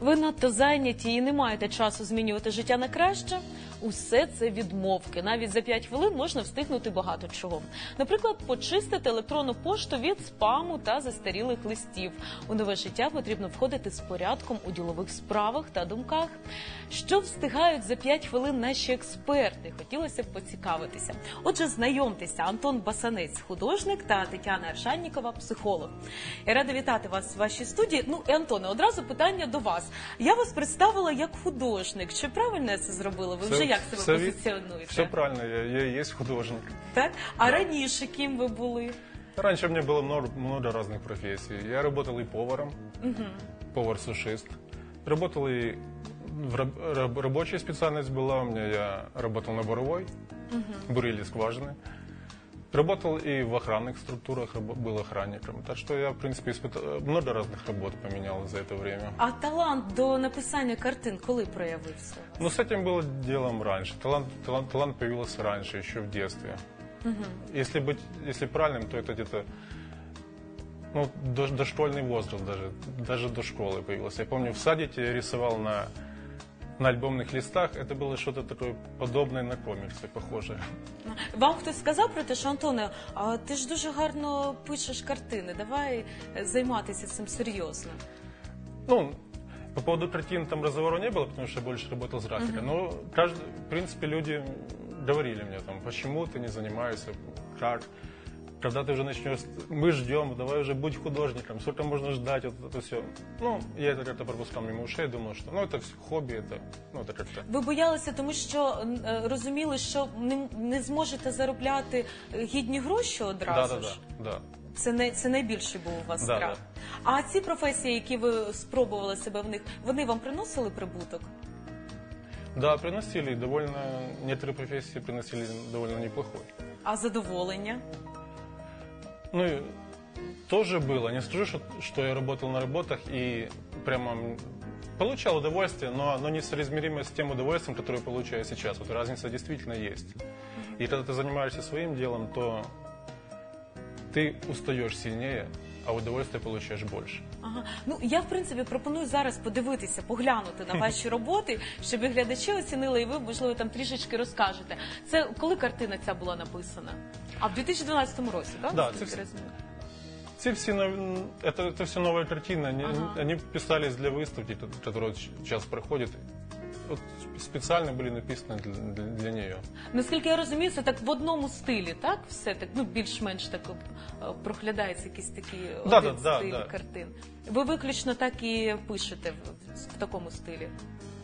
Ви надто зайняті і не маєте часу змінювати життя на краще. Усе це відмовки. Навіть за 5 хвилин можна встигнути багато чого. Наприклад, почистити електронну пошту від спаму та застарілих листів. У нове життя потрібно входити з порядком у ділових справах та думках. Що встигають за 5 хвилин наші експерти? Хотілося б поцікавитися. Отже, знайомтеся, Антон Басанець, художник та Тетяна Аршаннікова, психолог. Я рада вітати вас в вашій студії. Ну і Антоне, одразу питання до вас. Я вас представила як художник. Чи правильно я це зробила? Ви вже як себе все, ві- позиціонуєте? Все правильно, я, я и есть художник. Так? А раніше ким ви були? Раньше у меня было много, много разных профессий. Я работал и поваром, повар-сушист. Работал и в раб- раб- рабочая специальность была у меня. Я работал на буровой, бурили скважины. Работал и в охранных структурах, рабо- был охранником. Так что я, в принципе, испыта- много разных работ поменял за это время. А талант до написання картин коли проявився? Но с этим было делом раньше. Талант, талант, талант появился раньше, еще в детстве. Если быть, если правильным, то это где-то ну, до- дошкольный возраст даже, даже до школы появился. Я помню, в садике я рисовал на, на альбомных листах. Это было что-то такое подобное на комиксы, похожее. Вам хтось сказав про те, що Антоне, а ти ж дуже гарно пишеш картини. Давай е, займатися цим серйозно. Ну, по поводу картин там разговора не было, потому что я больше работал с графикой. Но, каждый, в принципе, люди говорили мне там, почему ты не занимаешься, как, когда ты уже начнешь, мы ждем, давай уже будь художником, сколько можно ждать, вот это все. Ну, я это как-то пропускал мимо ушей, думал, что, ну, это всё хобби, это, ну, это как-то... Ви боялися, тому що е, розуміли, що не, не зможете заробляти е, гідні гроші одразу Да, да, ж. да, да. Це не це найбільший був у вас Да, страх. А ці професії, які ви спробували себе в них, вони вам приносили прибуток? Да, приносили, довольно, некоторые профессии приносили довольно неплохой. А задоволення? Ну, и тоже было. Не скажу, что, что я работал на работах и прямо м, получал удовольствие, но оно несоизмеримо с тем удовольствием, которое я получаю сейчас. Вот разница действительно есть. И когда ты занимаешься своим делом, то ты устаешь сильнее, а удовольствие получаешь больше. Ага. Ну я в принципі пропоную зараз подивитися, поглянути на ваші роботи, щоб і глядачі оцінили, і ви можливо там трішечки розкажете. Це коли картина ця була написана? А в 2012 році, так? Да, наскільки це- розумію? Все, все нов- это, это все новые картины. Они, Ага. они писались для выставки, ко- которая вот сейчас проходит. Вот специально были написаны для, для, для нее. Наскільки я розумію, це так в одному стилі, так? Все так, ну більш-менш так е, проглядається якийсь такий Да, один да, да, стиль да. картин. Ви виключно так і пишете в, в, в такому стилі.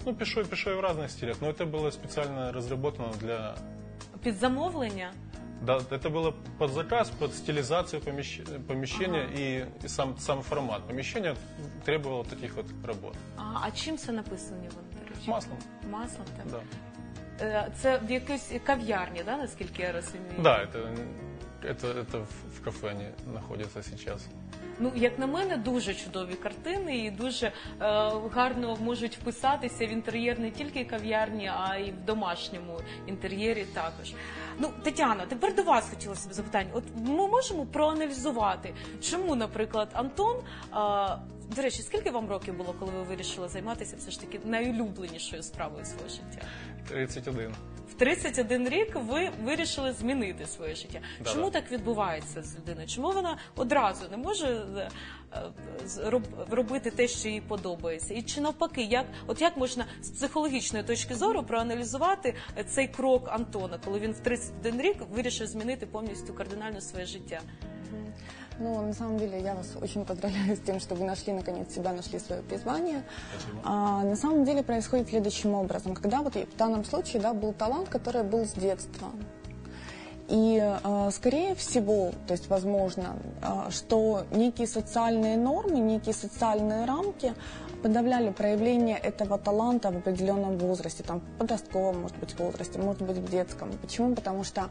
Ну, пишу, пишу и в разных стилях, но это было специально разработано для... Під замовлення? Да, это было под заказ, под стилизацию помещ- помещения и, и сам, сам формат. Помещение требовало таких вот работ. А, а чим це написані вони, до речі? Маслом, Маслом так? да. Е, Це в якійсь кав'ярні, да, наскільки я розумію? Да, это, это, это в, в кафе они находятся сейчас. Ну, як на мене, дуже чудові картини і дуже е, гарно можуть вписатися в інтер'єр не тільки кав'ярні, а й в домашньому інтер'єрі також. Ну, Тетяна, тепер до вас хотілося б запитання. От ми можемо проаналізувати, чому, наприклад, Антон. Е, до речі, скільки вам років було, коли ви вирішили займатися все ж таки найулюбленішою справою свого життя? 31. В 31 рік ви вирішили змінити своє життя. Да-да. Чому так відбувається з людиною? Чому вона одразу не може е, робити те, що їй подобається? І чи навпаки, як от як можна з психологічної точки зору проаналізувати цей крок Антона, коли він в 31 рік вирішив змінити повністю кардинально своє життя? Ну, на самом деле, я вас очень поздравляю с тем, что вы нашли, наконец, себя, нашли свое призвание. А, на самом деле происходит следующим образом. Когда вот в данном случае, да, был талант, который был с детства. И, э, скорее всего, то есть возможно, э, что некие социальные нормы, некие социальные рамки подавляли проявление этого таланта в определенном возрасте, там, в подростковом, может быть, возрасте, может быть, в детском. Почему? Потому что,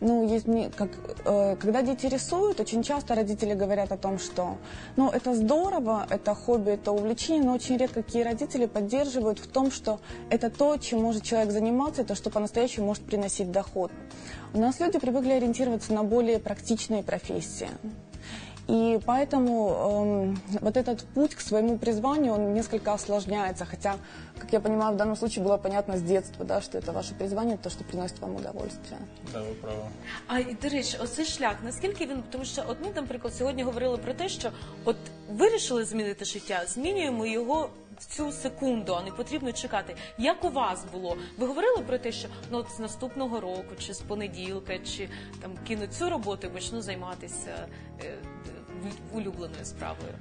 ну, есть, как, э, когда дети рисуют, очень часто родители говорят о том, что, ну, это здорово, это хобби, это увлечение, но очень редко какие родители поддерживают в том, что это то, чем может человек заниматься, это что по-настоящему может приносить доход. У нас люди привыкли ориентироваться на более практичные профессии. И поэтому эм, вот этот путь к своему призванию, он несколько осложняется. Хотя, как я понимаю, в данном случае было понятно с детства, да, что это ваше призвание, то, что приносит вам удовольствие. Да, ви праві. А і до речі, оцей шлях, наскільки він, тому що от ми, наприклад, сьогодні говорили про те, що от вирішили змінити життя, змінюємо його в цю секунду, а не потрібно чекати. Як у вас було? Ви говорили про те, що ну от з наступного року, чи з понеділка, чи там кину цю роботу і почну займатися е, в- улюбленою справою?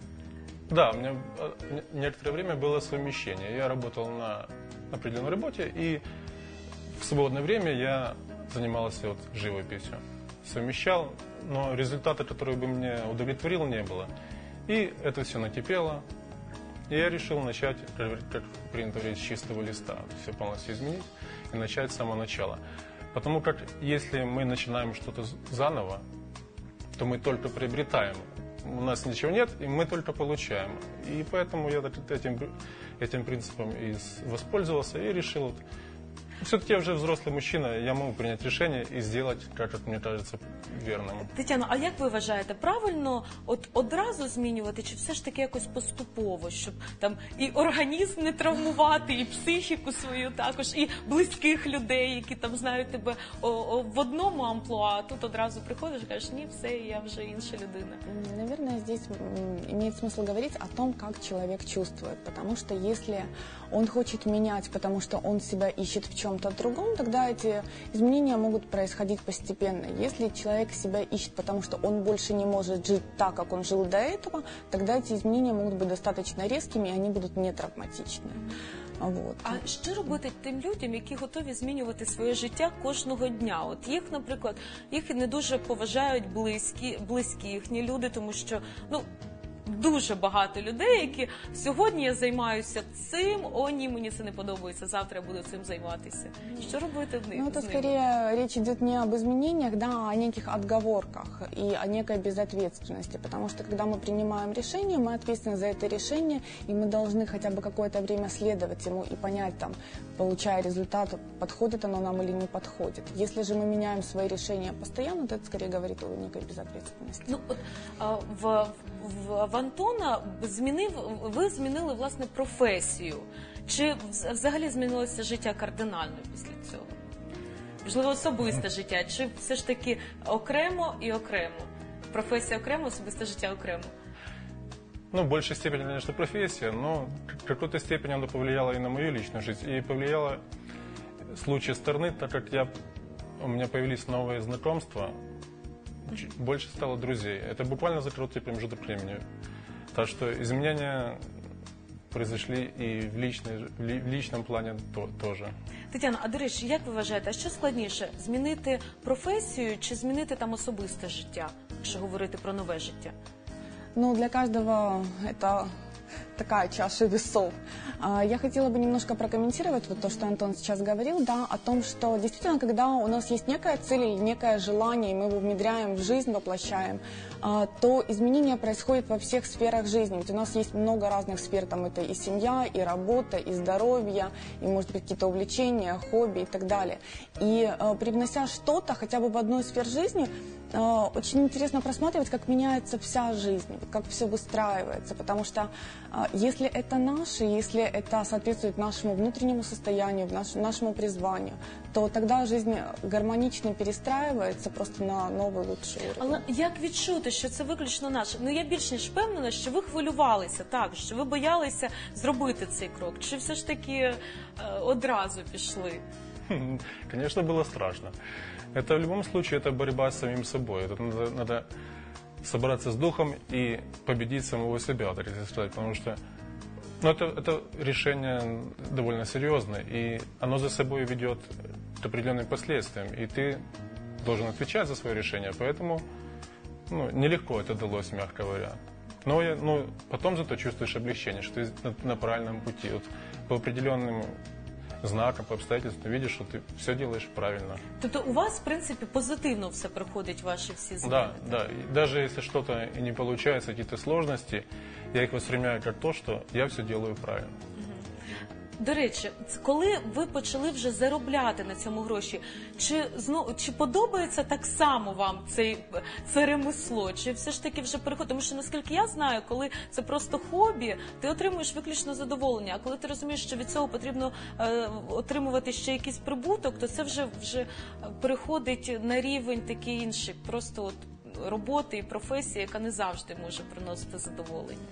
Да, у меня э, не- некоторое время было совмещение. Я работал на определенной работе, и в свободное время я занимался вот живописью. Совмещал, но результата, который бы мне удовлетворил, не было. И это все накипело. И я решил начать, как принято говорить, с чистого листа, все полностью изменить и начать с самого начала. Потому как если мы начинаем что-то заново, то мы только приобретаем. У нас ничего нет, и мы только получаем. И поэтому я так- этим, этим принципом и с- воспользовался и решил, вот, все-таки я уже взрослый мужчина, я могу принять решение и сделать, как это мне кажется, верным. Тетяно, а як ви вважаєте, правильно от одразу змінювати, чи все ж таки якось поступово, щоб там і організм не травмувати, і психіку свою також, і близьких людей, які там знають тебе о, о, в одному амплуа, а тут одразу приходиш і кажеш, ні, все, я вже інша людина. М, Наверное, здесь м, имеет смысл говорить о том, как человек чувствует. Потому что если он хочет менять, потому что он себя ищет в чем-то другом, тогда эти изменения могут происходить постепенно. Если человек себя ищет, потому что он больше не может жить так, как он жил до этого, тогда эти изменения могут быть достаточно резкими, и они будут не травматичны. Вот. А що робити тим людям, які готові змінювати своє життя кожного дня? От їх, наприклад, їх не дуже поважають близькі, близькі їхні люди, тому що ну. Дуже багато людей, які сьогодні я займаюся цим, о ні, мені це не подобається. Завтра я буду цим займатися. Що робити в них? Ну, это з ними? скорее речь идет не об изменениях, да, а о неких отговорках и о некой безответственности. Потому что когда мы принимаем решение, мы ответственны за это решение, и мы должны хотя бы какое-то время следовать ему и понять, там, получая результат, подходит оно нам или не подходит. Если же мы меняем свои решения постоянно, то это скорее говорит о некой безответственности. Ну от а, в, в, Антона змінив ви змінили власне професію. Чи взагалі змінилося життя кардинально після цього? Можливо, особисте життя, чи все ж таки окремо і окремо? Професія окремо, особисте життя окремо. Ну, в большей степени, конечно, профессия, но в какой-то степени оно повлияло и на мою личную жизнь. И повлияло с лучшей стороны, так как я, у меня появились новые знакомства, больше стало друзей. Это буквально за короткий промежуток времени. Так что изменения произошли и в, личной, в личном плане то- тоже. Тетяна, а до речі, як ви вважаєте, а що складніше змінити професію чи змінити там особисте життя, якщо говорити про нове життя? Ну, для каждого это такая чаша весов. А, Я хотела бы немножко прокомментировать вот то, что Антон сейчас говорил, да, о том, что действительно, когда у нас есть некая цель или некое желание, и мы его внедряем в жизнь, воплощаем, а, то изменения происходят во всех сферах жизни. Ведь у нас есть много разных сфер, там это и семья, и работа, и здоровье, и, может быть, какие-то увлечения, хобби и так далее. И э, привнося что-то хотя бы в одну из сфер жизни, очень интересно просматривать, как меняется вся жизнь, как все выстраивается, потому что если это наше, если это соответствует нашему внутреннему состоянию, наш- нашему призванию, то тогда жизнь гармонично перестраивается просто на новый лучший уровень. Але як відчути, що це виключно наше? Ну я більш ніж впевнена, що ви хвилювалися так, що ви боялися зробити цей крок, чи все ж таки е, одразу пішли? Конечно, было страшно. Это в любом случае это борьба с самим собой. Это надо, надо собраться с духом и победить самого себя, так если сказать, потому что ну, это, это решение довольно серьезное, и оно за собой ведет к определенным последствиям, и ты должен отвечать за свое решение, поэтому ну, нелегко это далось, мягко говоря. Но я, ну, потом зато чувствуешь облегчение, что ты на, на правильном пути. Вот по определенным знакам, по обстоятельствам видишь, что ты все делаешь правильно. Тобто у вас, в принципе, позитивно все проходить ваши все зміни? Да, да. И даже если что-то и не получается, какие-то сложности, я их воспринимаю как то, что я все делаю правильно. До речі, коли ви почали вже заробляти на цьому гроші, чи знову чи подобається так само вам цей це ремесло? Чи все ж таки вже переход? Тому що наскільки я знаю, коли це просто хобі, ти отримуєш виключно задоволення. А коли ти розумієш, що від цього потрібно е, отримувати ще якийсь прибуток, то це вже вже переходить на рівень такий інший, просто от роботи і професії, яка не завжди може приносити задоволення.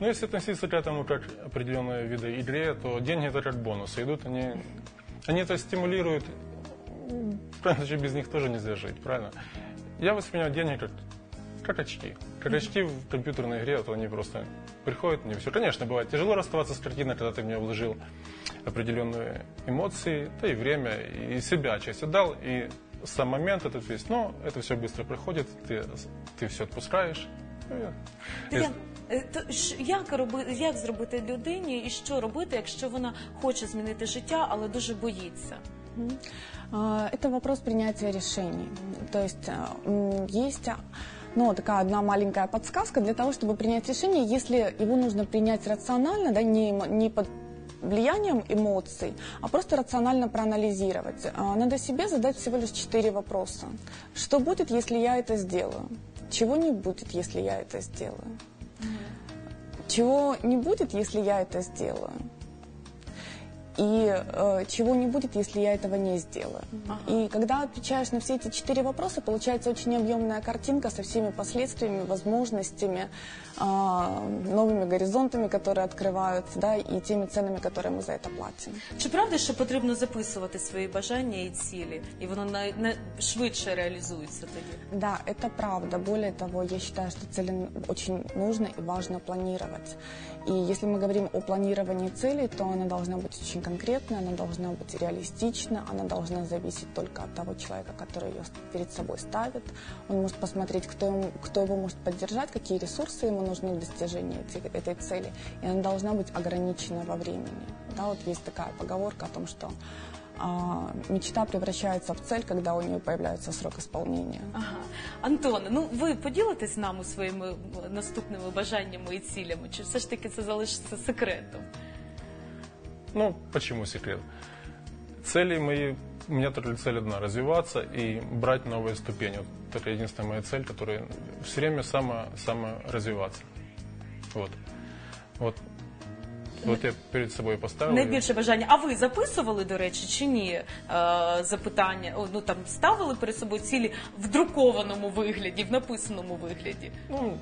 Но если относиться к этому как определенные виды игре, то деньги это как бонусы. Идут они, они это стимулируют. Же без них тоже нельзя жить, правильно? Я воспринимаю деньги как, как очки. Как очки в компьютерной игре, то они просто приходят мне все. Конечно, бывает тяжело расставаться с картиной, когда ты в нее вложил определенные эмоции, да и время, и себя часть отдал, и сам момент этот весь, но это все быстро проходит, ты, ты все отпускаешь. Ну, и- Тетяна, е, то ж як роби, як зробити людині і що робити, якщо вона хоче змінити життя, але дуже боїться? А, Это вопрос принятия решений. То есть а, м, есть а, ну, такая одна маленькая подсказка для того, чтобы принять решение, если его нужно принять рационально, да, не, эмо- не под влиянием эмоций, а просто рационально проанализировать. А, Надо себе задать всего лишь четыре вопроса. Что будет, если я это сделаю? Чего не будет, если я это сделаю? Чего не будет, если я это сделаю? И э, чего не будет, если я этого не сделаю. И когда отвечаешь на все эти четыре вопроса, получается очень объемная картинка со всеми последствиями, возможностями, а, новыми горизонтами, которые открываются, да, и теми ценами, которые мы за это платим. Чи правда, що потрібно записувати свої бажання і цілі, і воно на, на швидше реалізується тоді? Да, это правда. Более того, я считаю, что цели очень нужно и важно планировать. И если мы говорим о планировании целей, то она должна быть очень конкретной, она должна быть реалистична, она должна зависеть только от того человека, который ее перед собой ставит. Он может посмотреть, кто, ему- кто его может поддержать, какие ресурсы ему нужны в достижении эти- этой цели. И она должна быть ограничена во времени. Да, вот есть такая поговорка о том, что а, мечта превращается в цель, когда у нее появляется срок исполнения. Ага. Антоне, ну ви поділитесь з нами своїми м, наступними бажаннями і цілями? Чи все ж таки це залишиться секретом? Ну, почему секрет? Цели мои, у меня только цель одна, развиваться и брать новые ступени. Вот это единственная моя цель, которая все время само, саморазвиваться. Вот. Вот. Вот я перед собой поставил. её. Найбільше бажання. А ви записували, до речі, чи ні е, запитання? О, ну там ставили перед собою цілі в друкованому вигляді, в написаному вигляді? Ну,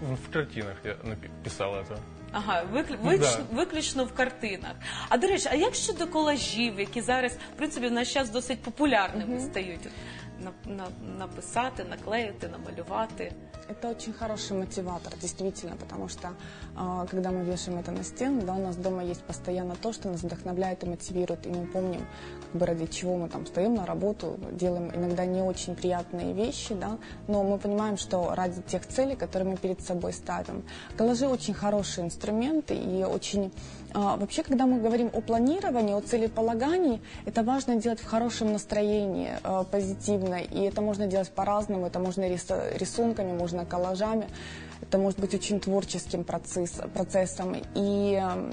в картинах я написала. писал это. Ага, виклю- Ну, виключно, да. виключно в картинах. А до речі, а як щодо колажів, які зараз в принципі в наш час досить популярними стають? От, на, на, написати, наклеїти, намалювати. Это очень хороший мотиватор, действительно, потому что а, когда мы вешаем это на стену, да, у нас дома есть постоянно то, что нас вдохновляет и мотивирует, и мы помним, как бы ради чего мы там стоим на работу, делаем иногда не очень приятные вещи, да, но мы понимаем, что ради тех целей, которые мы перед собой ставим. Коллажи очень хороший инструмент и очень Вообще, когда мы говорим о планировании, о целеполагании, это важно делать в хорошем настроении, э, позитивно. И это можно делать по-разному. Это можно рис- рисунками, можно коллажами. Это может быть очень творческим процесс, процессом. И э,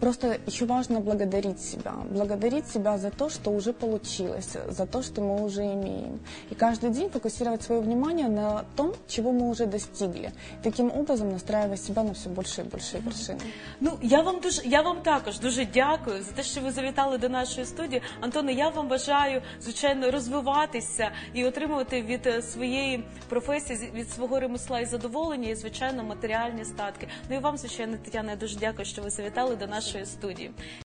просто еще важно благодарить себя. Благодарить себя за то, что уже получилось, за то, что мы уже имеем. И каждый день фокусировать свое внимание на том, чего мы уже достигли. Таким образом настраивая себя на все больше и больше вершины. Ну я вам дуже я вам також дуже дякую за те, що ви завітали до нашої студії. Антоне, я вам бажаю звичайно розвиватися і отримувати від е, своєї професії, з- від свого ремесла і задоволення, і звичайно матеріальні статки. Ну і вам, звичайно, Тетяна, я дуже дякую, що ви завітали до нашої студії.